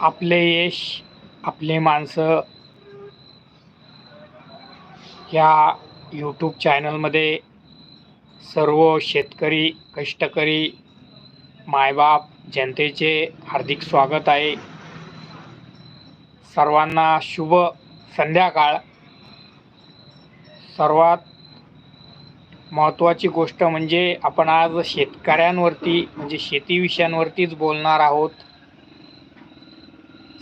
आपले यश आपले माणसं या यूट्यूब चॅनलमध्ये सर्व शेतकरी कष्टकरी मायबाप जनतेचे हार्दिक स्वागत आहे. सर्वांना शुभ संध्याकाळ. सर्वात महत्त्वाची गोष्ट म्हणजे आपण आज शेतकऱ्यांवरती म्हणजे शेती विषयांवरतीच बोलणार आहोत.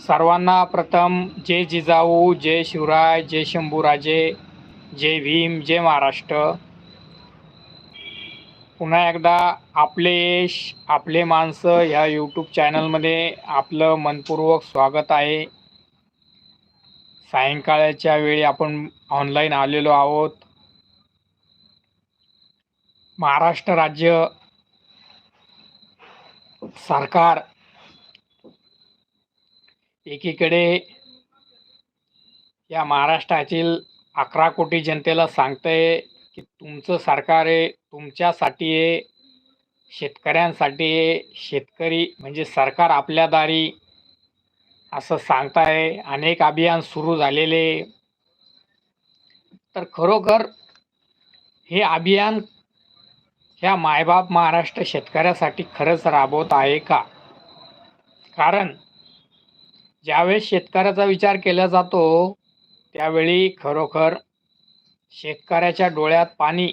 सर्वांना प्रथम जय जिजाऊ जय शिवराय जय शंभूराजे जय भीम जय महाराष्ट्र. पुन्हा एकदा आपले यश आपले माणसं ह्या यूट्यूब चॅनलमध्ये आपलं मनपूर्वक स्वागत आहे. सायंकाळच्या वेळी आपण ऑनलाईन आलेलो आहोत. महाराष्ट्र राज्य सरकार एकीकडे या महाराष्ट्रातील अकरा कोटी जनतेला सांगतंय की तुमचं सरकार आहे तुमच्यासाठी आहे शेतकऱ्यांसाठी आहे शेतकरी म्हणजे सरकार आपल्या दारी असं सांगताय अनेक अभियान सुरू झालेले तर खरोखर हे अभियान ह्या मायबाप महाराष्ट्र शेतकऱ्यासाठी खरंच राबवत आहे का? कारण ज्यावेळेस शेतकऱ्याचा विचार केला जातो त्यावेळी खरोखर शेतकऱ्याच्या डोळ्यात पाणी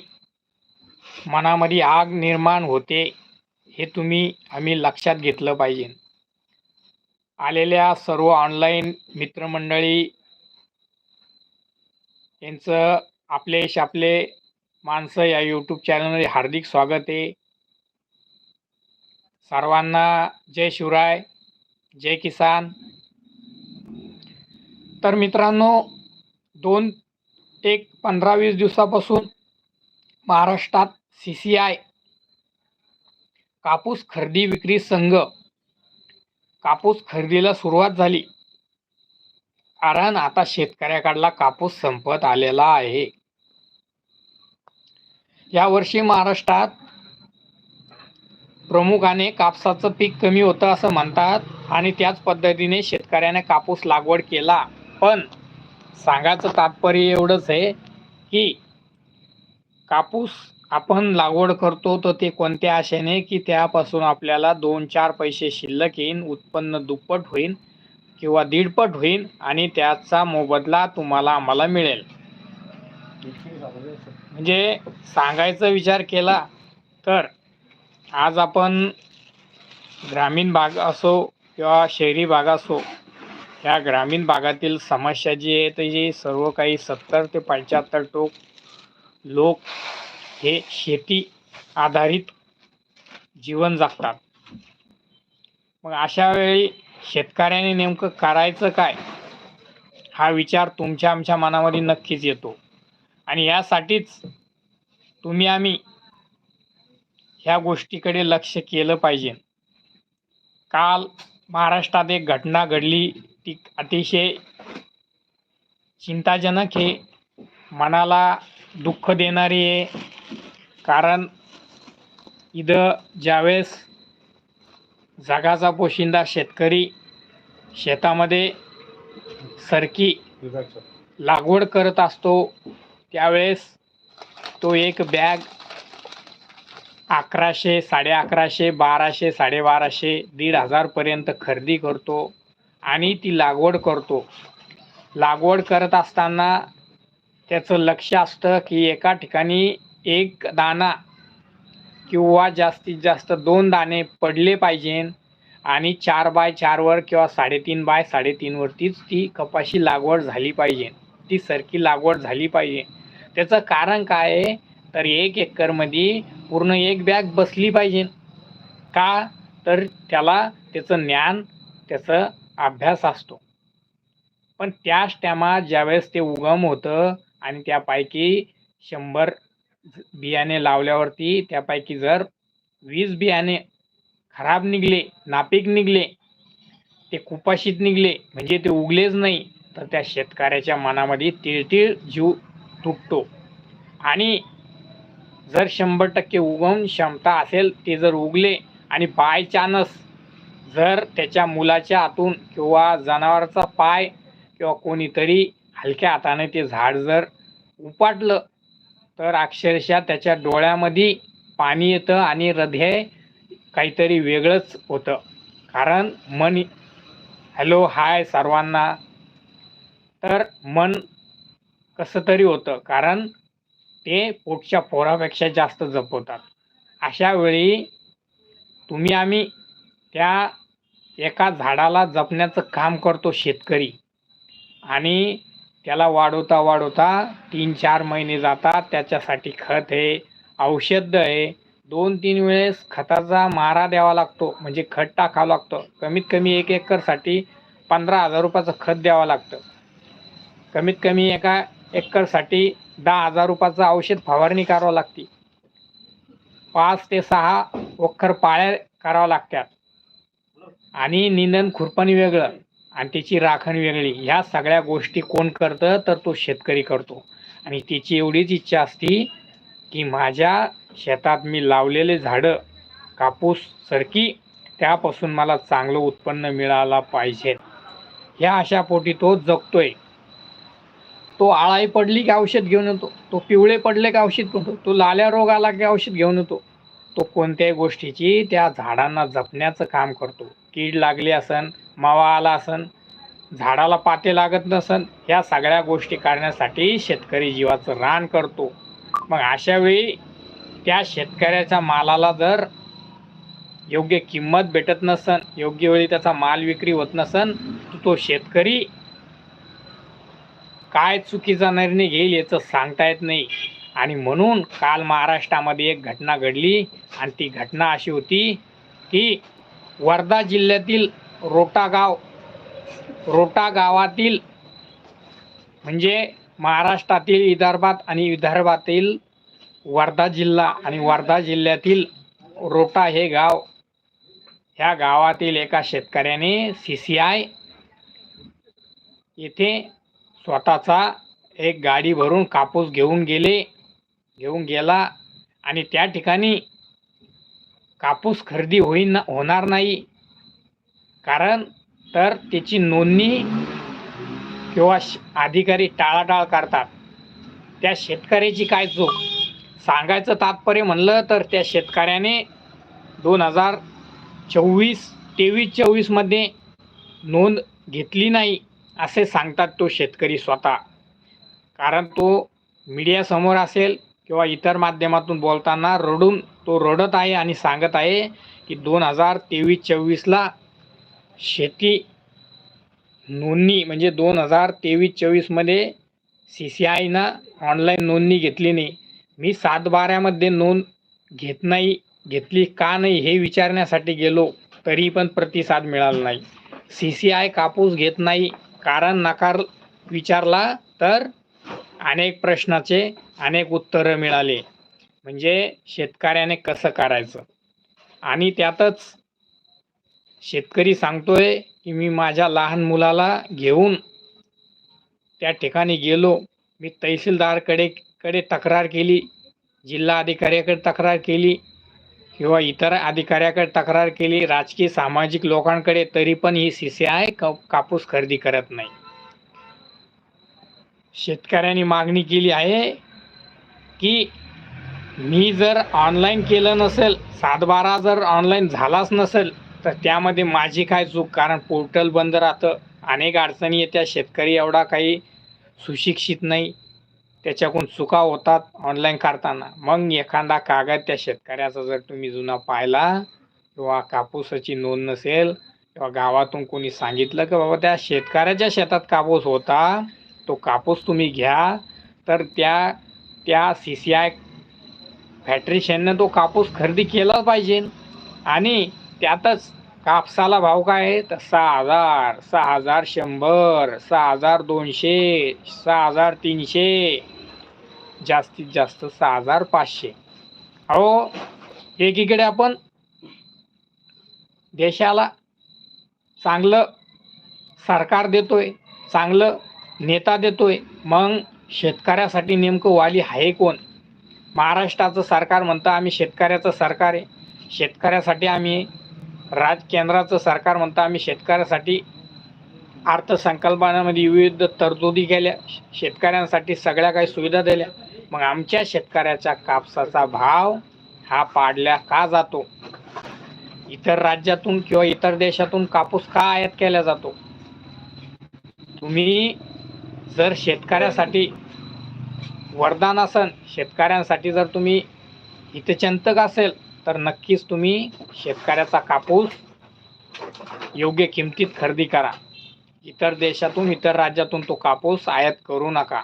मनामध्ये आग निर्माण होते हे तुम्ही आम्ही लक्षात घेतलं पाहिजे. आलेल्या सर्व ऑनलाईन मित्रमंडळी यांचं आपले आपले माणसं या यूट्यूब चॅनलमध्ये हार्दिक स्वागत आहे. सर्वांना जय शिवराय जय किसान. तर मित्रांनो दोन एक पंधरा वीस दिवसापासून महाराष्ट्रात सी सी आय कापूस खरेदी विक्री संघ कापूस खरेदीला सुरुवात झाली. कारण आता शेतकऱ्याकडला कापूस संपत आलेला आहे. यावर्षी महाराष्ट्रात प्रमुखाने कापसाचं पीक कमी होतं असं म्हणतात आणि त्याच पद्धतीने शेतकऱ्याने कापूस लागवड केला. पण सांगायचं तात्पर्य एवढंच आहे की कापूस आपण लागवड करतो तर ते कोणत्या आशेने की त्यापासून आपल्याला दोन चार पैसे शिल्लक येईन उत्पन्न दुप्पट होईल किंवा दीडपट होईल आणि त्याचा मोबदला तुम्हाला आम्हाला मिळेल. म्हणजे सांगायचा विचार केला तर आज आपण ग्रामीण भाग असो किंवा शहरी भाग असो या ग्रामीण भागातील समस्या जी आहे तर जी सर्व काही सत्तर ते पंच्याहत्तर टोक लोक हे शेती आधारित जीवन जगतात. मग अशा वेळी शेतकऱ्याने नेमकं करायचं काय? हा विचार तुमच्या आमच्या मनामध्ये नक्कीच येतो. आणि यासाठीच तुम्ही आम्ही ह्या गोष्टीकडे लक्ष केलं पाहिजे. काल महाराष्ट्रात एक घटना घडली. ती अतिशय चिंताजनक आहे मनाला दुःख देणारी आहे. कारण इथं ज्यावेळेस जगाचा पोशिंदा शेतकरी शेतामध्ये सरकी लागवड करत असतो त्यावेळेस तो एक बॅग अकराशे साडे अकराशे बाराशे साडेबाराशे दीड हजारपर्यंत खरेदी करतो. आणि ती लागवड करतो. लागवड करत असताना त्याचं लक्ष असतं की एका ठिकाणी एक दाणा किंवा जास्तीत जास्त दोन दाणे पडले पाहिजे आणि चार बाय चारवर किंवा साडेतीन बाय साडेतीनवरतीच ती कपाशी लागवड झाली पाहिजे. ती सरकी लागवड झाली पाहिजे. त्याचं कारण काय आहे? तर एक एकरमध्ये पूर्ण एक बॅग बसली पाहिजे. का? तर त्याला त्याचं ज्ञान त्याचं अभ्यास असतो. पण त्याच टायमात ज्यावेळेस ते उगम होतं आणि त्यापैकी शंभर बियाणे लावल्यावरती त्यापैकी जर वीस बियाणे खराब निघले नापीक निघले ते कुपाशीत निघले म्हणजे ते उगलेच नाही तर त्या शेतकऱ्याच्या मनामध्ये तिळतिळ जीव तुटतो. आणि जर शंभर टक्के उगवून क्षमता असेल ते जर उगले आणि बाय चान्स जर त्याच्या मुलाच्या आतून किंवा जनावराचा पाय किंवा कोणीतरी हलक्या हाताने ते झाड जर उपाटलं तर अक्षरशः त्याच्या डोळ्यामध्ये पाणी येतं आणि हृदय काहीतरी वेगळंच होतं. कारण मन हॅलो हाय सर्वांना. तर मन कसं तरी होतं कारण ते पोटच्या पोरापेक्षा जास्त जपवतात. अशा वेळी तुम्ही आम्ही त्या एका झाडाला जपण्याचं काम करतो शेतकरी. आणि त्याला वाढवता वाढवता तीन चार महिने जातात. त्याच्यासाठी खत आहे औषध आहे दोन तीन वेळेस खताचा मारा द्यावा लागतो. म्हणजे खत टाकावं लागतं. कमीत कमी एक एकरसाठी पंधरा हजार रुपयाचं खत द्यावं लागतं. कमीत कमी एका एकरसाठी दहा हजार रुपयाचं औषध फवारणी करावं लागते. पाच ते सहा वखर पाळ्या कराव्या लागतात. आणि निंदन खुरपणी वेगळं आणि त्याची राखण वेगळी. ह्या सगळ्या गोष्टी कोण करतं तर तो शेतकरी करतो. आणि त्याची एवढीच इच्छा असती की माझ्या शेतात मी लावलेले झाडं कापूस सरकी त्यापासून मला चांगलं उत्पन्न मिळाला पाहिजे. ह्या अशा पोटी तो जगतोय. तो आळाई पडली की औषध घेऊन येतो. तो पिवळे पडले की औषध घेऊन तो लाल्या रोग आला की औषध घेऊन येतो. तो कोणत्याही गोष्टीची त्या झाडांना जपण्याचं काम करतो. कीड लागली असन मावा आला असन झाडाला पाते लागत नसन ह्या सगळ्या गोष्टी काढण्यासाठी शेतकरी जीवाचं रान करतो. मग अशावेळी त्या शेतकऱ्याच्या मालाला जर योग्य किंमत भेटत नसन योग्य वेळी त्याचा माल विक्री होत नसन तर तो शेतकरी काय चुकीचा निर्णय घेईल याचं सांगता येत नाही. आणि म्हणून काल महाराष्ट्रामध्ये एक घटना घडली आणि ती घटना अशी होती की वर्धा जिल्ह्यातील रोटा गाव रोटा गावातील म्हणजे महाराष्ट्रातील विदर्भात आणि विदर्भातील वर्धा जिल्हा आणि वर्धा जिल्ह्यातील रोटा हे गाव ह्या गावातील एका शेतकऱ्याने सी सी आय येथे स्वतःचा एक गाडी भरून कापूस घेऊन गेले. घेऊन गेला आणि त्या ठिकाणी कापूस खरेदी होईन होणार नाही. कारण तर त्याची नोंदणी किंवा श- अधिकारी टाळाटाळ करतात. त्या शेतकऱ्याची काय चूक? सांगायचं तात्पर्य म्हणलं तर त्या शेतकऱ्याने दोन हजार चोवीस तेवीस चोवीसमध्ये नोंद घेतली नाही असे सांगतात तो शेतकरी स्वतः. कारण तो मीडियासमोर असेल किंवा इतर माध्यमातून बोलताना रडून तो रडत आहे आणि सांगत आहे की दोन हजार तेवीस चोवीसला शेती नोंदणी म्हणजे दोन हजार तेवीस चोवीसमध्ये सी सी आयनं ऑनलाईन नोंदणी घेतली नाही. मी सात बाऱ्यामध्ये नोंद घेत नाही घेतली का नाही हे विचारण्यासाठी गेलो तरी पण प्रतिसाद मिळाला नाही. सी सी आय कापूस घेत नाही कारण नकार विचारला तर अनेक प्रश्नाचे अनेक उत्तरं मिळाले. म्हणजे शेतकऱ्याने कसं करायचं? आणि त्यातच शेतकरी सांगतोय की मी माझ्या लहान मुलाला घेऊन त्या ठिकाणी गेलो. मी तहसीलदारकडे कडे तक्रार केली जिल्हा अधिकाऱ्याकडे तक्रार केली किंवा इतर अधिकाऱ्याकडे तक्रार केली. राजकीय सामाजिक लोकांकडे तरी पण ही सी सी आय कापूस खरेदी करत नाही. शेतकऱ्यांनी मागणी केली आहे की मी जर ऑनलाईन केलं नसेल सातबारा जर ऑनलाईन झालाच नसेल तर त्यामध्ये माझी काय चूक? कारण पोर्टल बंद राहतं. अनेक अडचणी येत्या शेतकरी एवढा काही सुशिक्षित नाही. त्याच्याकडून चुका होतात ऑनलाईन करताना. मग एखादा कागद त्या शेतकऱ्याचा जर तुम्ही जुना पाहिला किंवा कापूसाची नोंद नसेल किंवा गावातून कोणी सांगितलं की बाबा त्या शेतकऱ्याच्या शेतात कापूस होता तो कापूस तुम्ही घ्या तर त्या त्या सी सी आय फॅक्टरीशननं तो कापूस खरेदी केला पाहिजे. आणि त्यातच कापसाला भाव काय आहे? तर सहा हजार सहा हजार शंभर सहा हजार दोनशे सहा हजार तीनशे जास्तीत जास्त सहा हजार पाचशे. अहो एकीकडे आपण देशाला चांगलं सरकार देतोय चांगलं नेता देतोय. मग शेतकऱ्यासाठी नेमकं वाली आहे कोण? महाराष्ट्राचं सरकार म्हणतं आम्ही शेतकऱ्याचं सरकार आहे. शेतकऱ्यासाठी आम्ही राज केंद्राचं सरकार म्हणतं आम्ही शेतकऱ्यासाठी अर्थसंकल्पामध्ये विविध तरतुदी केल्या. शेतकऱ्यांसाठी सगळ्या काही सुविधा दिल्या. मग आमच्या शेतकऱ्याच्या कापसाचा भाव हा पाडल्या का जातो? इतर राज्यातून किंवा इतर देशातून कापूस का आयात केला जातो? तुम्ही जर शेतकऱ्यासाठी वरदान असन शेतकऱ्यांसाठी जर तुम्ही हितचिंतक असेल तर नक्कीच तुम्ही शेतकऱ्याचा कापूस योग्य किमतीत खरेदी करा. इतर देशातून इतर राज्यातून तो कापूस आयात करू नका.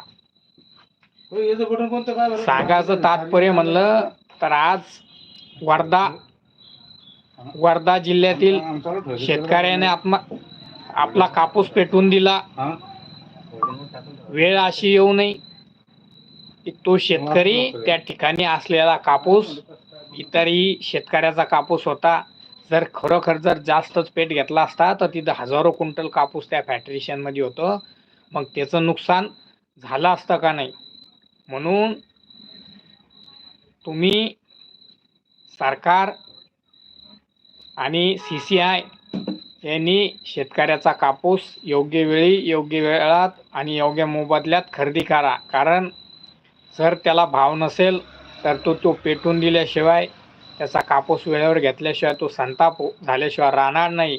सांगायचं तात्पर्य म्हणलं तर आज वर्धा वर्धा जिल्ह्यातील शेतकऱ्याने आत्मा आपला कापूस पेटवून दिला. वेळ अशी येऊ नये की तो शेतकरी त्या ठिकाणी असलेला कापूस इतरही शेतकऱ्याचा कापूस होता. जर खरोखर जर जास्तच पेट घेतला असता तर तिथं हजारो क्विंटल कापूस त्या फॅक्टरीशनमध्ये होतं. मग त्याचं नुकसान झालं असतं का नाही? म्हणून तुम्ही सरकार आणि सी सी आय यांनी शेतकऱ्याचा कापूस योग्य वेळी योग्य वेळात आणि योग्य मोबदल्यात खरेदी करा. कारण जर त्याला भाव नसेल तर तो तो पेटून दिल्याशिवाय त्याचा कापूस वेळेवर घेतल्याशिवाय तो संताप झाल्याशिवाय राहणार नाही.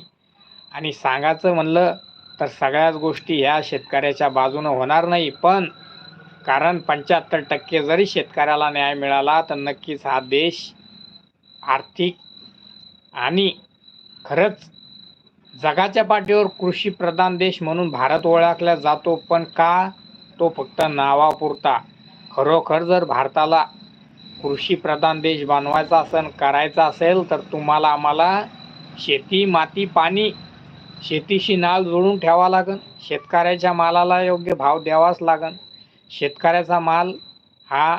आणि सांगायचं म्हणलं तर सगळ्याच गोष्टी ह्या शेतकऱ्याच्या बाजूनं होणार नाही. पण कारण पंच्याहत्तर टक्के जरी शेतकऱ्याला न्याय मिळाला तर नक्कीच हा देश आर्थिक आणि खरंच जगाच्या पाठीवर कृषी प्रधान देश म्हणून भारत ओळखला जातो पण का तो फक्त नावापुरता? खरोखर जर भारताला कृषी प्रधान देश बनवायचा असेल करायचा असेल तर तुम्हाला आम्हाला शेती माती पाणी शेतीशी नाल जोडून ठेवा लागेल शेतकऱ्याच्या मालाला योग्य भाव द्यावाच लागन. शेतकऱ्याचा माल हा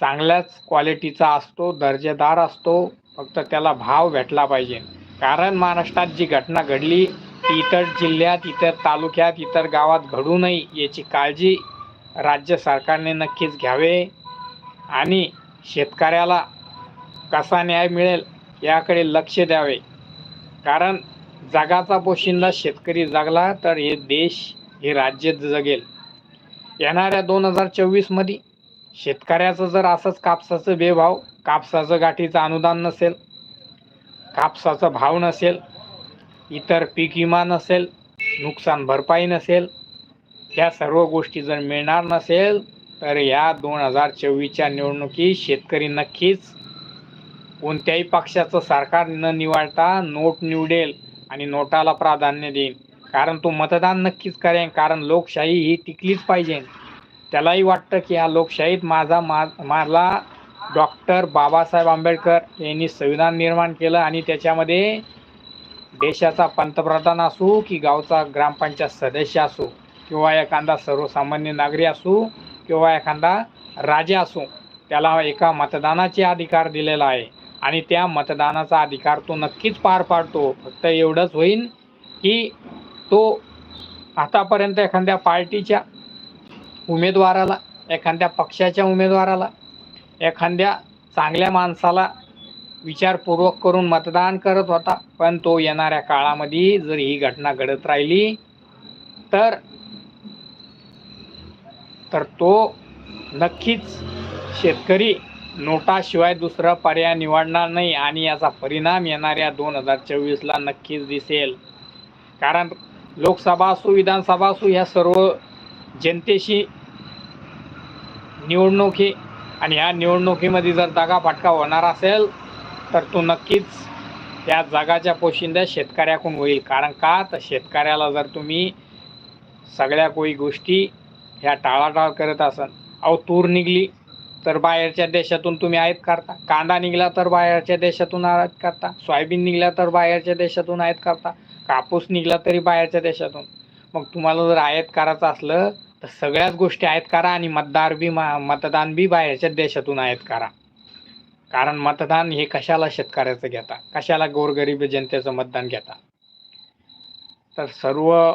चांगल्याच क्वालिटीचा असतो दर्जेदार असतो फक्त त्याला भाव भेटला पाहिजे. कारण महाराष्ट्रात जी घटना घडली ती इतर जिल्ह्यात इतर तालुक्यात इतर गावात घडू नये याची काळजी राज्य सरकारने नक्कीच घ्यावे आणि शेतकऱ्याला कसा न्याय मिळेल याकडे लक्ष द्यावे. कारण जगाचा पोशिंदा शेतकरी जगला तर हे देश हे राज्य जगेल. येणाऱ्या दोन हजार चोवीसमध्ये शेतकऱ्याचं जर असंच कापसाचं बेभाव कापसाचं गाठीचं अनुदान नसेल कापसाचा भाव नसेल इतर पीक विमा नसेल नुकसान भरपाई नसेल ह्या सर्व गोष्टी जर मिळणार नसेल तर या दोन हजार चोवीसच्या निवडणुकीत शेतकरी नक्कीच कोणत्याही पक्षाचं सरकार न निवडता नोट निवडेल आणि नोटाला प्राधान्य देईल. कारण तो मतदान नक्कीच करेन कारण लोकशाही ही टिकलीच पाहिजे. त्यालाही वाटतं की या लोकशाहीत माझा मा मला डॉक्टर बाबासाहेब आंबेडकर यांनी संविधान निर्माण केलं आणि त्याच्यामध्ये देशाचा पंतप्रधान असू की गावचा ग्रामपंचायत सदस्य असो किंवा एखादा सर्वसामान्य नागरिक असू किंवा एखादा राजा असो त्याला एका मतदानाचे अधिकार दिलेला आहे. आणि त्या मतदानाचा अधिकार तो नक्कीच पार पाडतो. फक्त एवढंच होईल की तो आतापर्यंत एखाद्या पार्टीच्या उमेदवाराला एखाद्या पक्षाच्या उमेदवाराला एखाद्या चांगल्या माणसाला विचारपूर्वक करून मतदान करत होता. पण तो येणाऱ्या काळामध्ये जर ही घटना घडत राहिली तर तर तो नक्कीच शेतकरी नोटाशिवाय दुसरा पर्याय निवडणार नाही आणि याचा परिणाम येणाऱ्या दोन हजार चोवीसला नक्कीच दिसेल. कारण लोकसभा असो विधानसभा असो ह्या सर्व जनतेशी निवडणूक ही आणि ह्या निवडणुकीमध्ये जर दगाफटका होणार असेल तर तो नक्कीच त्या जगाच्या पोशिंद्या शेतकऱ्याकडून होईल. कारण का? तर शेतकऱ्याला जर तुम्ही सगळ्या कोई गोष्टी ह्या टाळाटाळ करत असाल अहो तूर निघली तर बाहेरच्या देशातून तुम्ही आयात करता कांदा निघला तर बाहेरच्या देशातून आयात करता सोयाबीन निघला तर बाहेरच्या देशातून आयात करता कापूस निघला तरी बाहेरच्या देशातून. मग तुम्हाला जर आयात करायचं असलं तर सगळ्याच गोष्टी आयात करा आणि मतदार बी मा मतदान बी बाहेरच्या देशातून आयात करा. कारण मतदान हे कशाला शेतकऱ्याचं घेता? कशाला गोरगरीब जनतेचं मतदान घेता? तर सर्व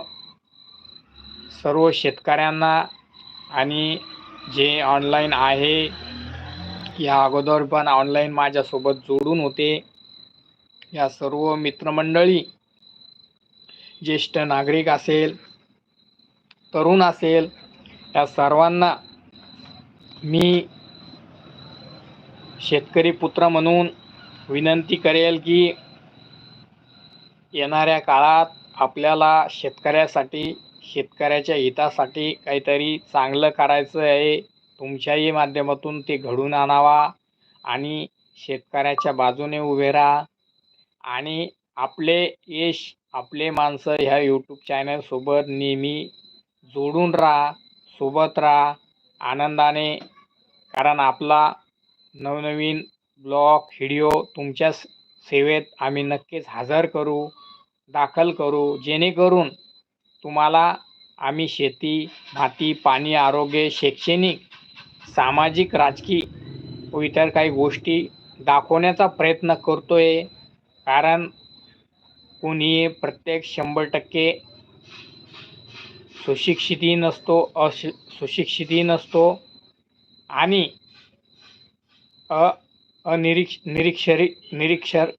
सर्व शेतकऱ्यांना आणि जे ऑनलाईन आहे या अगोदर पण ऑनलाईन माझ्यासोबत जोडून होते. या सर्व मित्रमंडळी ज्येष्ठ नागरिक असेल तरुण असेल या सर्वांना मी शेतकरी पुत्र म्हणून विनंती करेल की येणाऱ्या काळात आपल्याला शेतकऱ्यासाठी शेतकऱ्याच्या हितासाठी काहीतरी चांगलं करायचं आहे. तुमच्याही माध्यमातून ते घडून आणावा आणि शेतकऱ्याच्या बाजूने उभे राहा. आणि आपले यश आपले माणसं ह्या यूट्यूब चॅनलसोबत नेहमी जोडून राहा सोबत राहा आनंदाने. कारण आपला नवनवीन ब्लॉग व्हिडिओ तुमच्या स- सेवेत आम्ही नक्कीच हजर करू दाखल करू. जेणेकरून तुम्हाला आम्ही शेती माती पाणी आरोग्य शैक्षणिक सामाजिक राजकीय व इतर काही गोष्टी दाखवण्याचा प्रयत्न करतोय. कारण कुणी प्रत्येक शंभर टक्के सुशिक्षितही नसतो अशि सुशिक्षितही नसतो आणि अ अनिरीक्ष निरीक्षरी निरीक्षर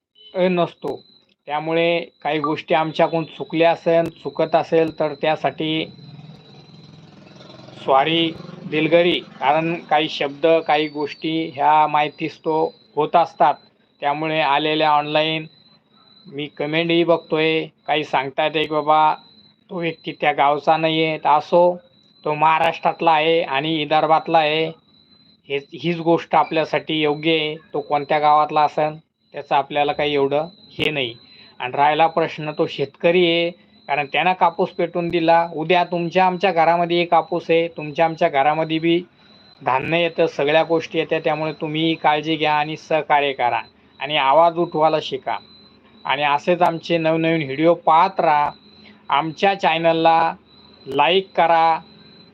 नसतो. त्यामुळे काही गोष्टी आमच्याकडून चुकल्या असेल चुकत असेल तर त्यासाठी स्वारी दिलगरी कारण काही शब्द काही गोष्टी ह्या माहितीस तो होत असतात. त्यामुळे आलेल्या ऑनलाईन मी कमेंटही बघतोय. काही सांगतात एक बाबा तो व्यक्ती त्या गावचा नाही आहे तर असो तो महाराष्ट्रातला आहे आणि विदर्भातला आहे हे हीच गोष्ट आपल्यासाठी योग्य आहे तो कोणत्या गावातला असेल त्याचं आपल्याला काही एवढं हे नाही. आणि राहिला प्रश्न तो शेतकरी आहे कारण त्यानं कापूस पेटून दिला. उद्या तुमच्या आमच्या घरामध्ये कापूस आहे तुमच्या आमच्या घरामध्ये बी धान्य येतं सगळ्या गोष्टी येत्या त्यामुळे तुम्ही काळजी घ्या आणि सहकार्य करा. आणि आवाज उठवायला शिका. आणि असेच आमचे नवनवीन व्हिडिओ पाहत राहा. आमच्या चॅनलला लाईक करा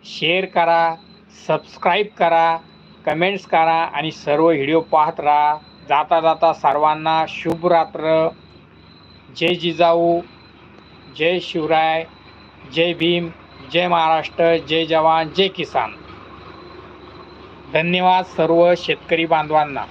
शेअर करा सबस्क्राईब करा कमेंट्स करा आणि सर्व व्हिडिओ पाहत राहा. जाता जाता सर्वांना शुभ रात्र. जय जिजाऊ जय शिवराय जय भीम जय महाराष्ट्र जय जवान जय किसान. धन्यवाद सर्व शेतकरी बांधवांना.